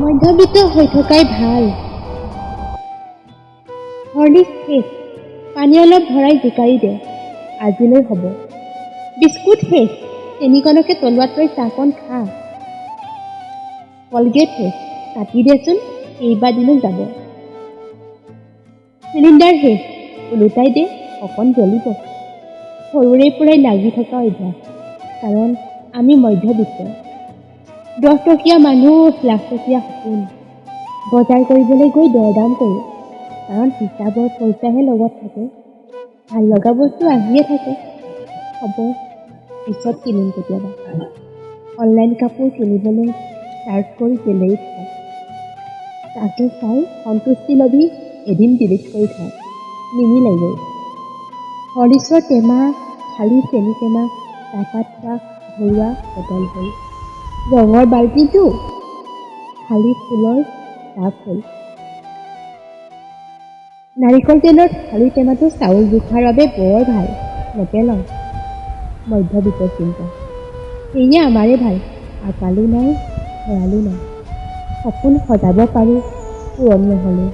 মধ্যবিত্ত হৈ থকাই ভাল। হৰলিক্স শেষ পানী অলপ ভৰাই জোকাৰি দে আজিলৈ হ'ব। বিস্কুট শেষ চেনিকণকে তলোৱাত লৈ চাহকণ খা। কলগেট শেষ কাটি দেচোন কেইবাদিনো যাব। চিলিণ্ডাৰ শেষ ওলোটাই দে অকণ জ্বলিব। সৰুৰে পৰাই লাগি থকা অভ্যাস কাৰণ আমি মধ্যবিত্ত। দহ টকীয়া মানুহ লাখ টকীয়া সপোন। বজাৰ কৰিবলৈ গৈ দৰদাম কৰোঁ কাৰণ হিচাপৰ পইচাহে লগত থাকে। ভাল লগা বস্তু আহিয়ে থাকে। হ'ব পিছত কিনিম কেতিয়াবা। অনলাইন কাপোৰ কিনিবলৈ চাৰ্চ কৰি গেলেৰীত চাওঁ তাকে চাই সন্তুষ্টি ল'বি এদিন ডিলিট কৰি থওঁ। নিমিলেগৈ। হলিক্সৰ টেমা খালী চেনি টেমা চাহপাত খোৱা ঘৰুৱা বটল হ'ল ৰঙৰ বাল্টিটো খালী ফুলৰ হ'ল। নাৰিকল তেলৰ খালী টেমাটো চাউল জোখাৰ বাবে বৰ ভাল নেপেলাওঁ। মধ্যবিত্ত চিন্তা। সেয়ে আমাৰে ভাল আকালো নাই ভঁৰালো নাই। সপোন সজাব পাৰোঁ পূৰণ নহ'লে।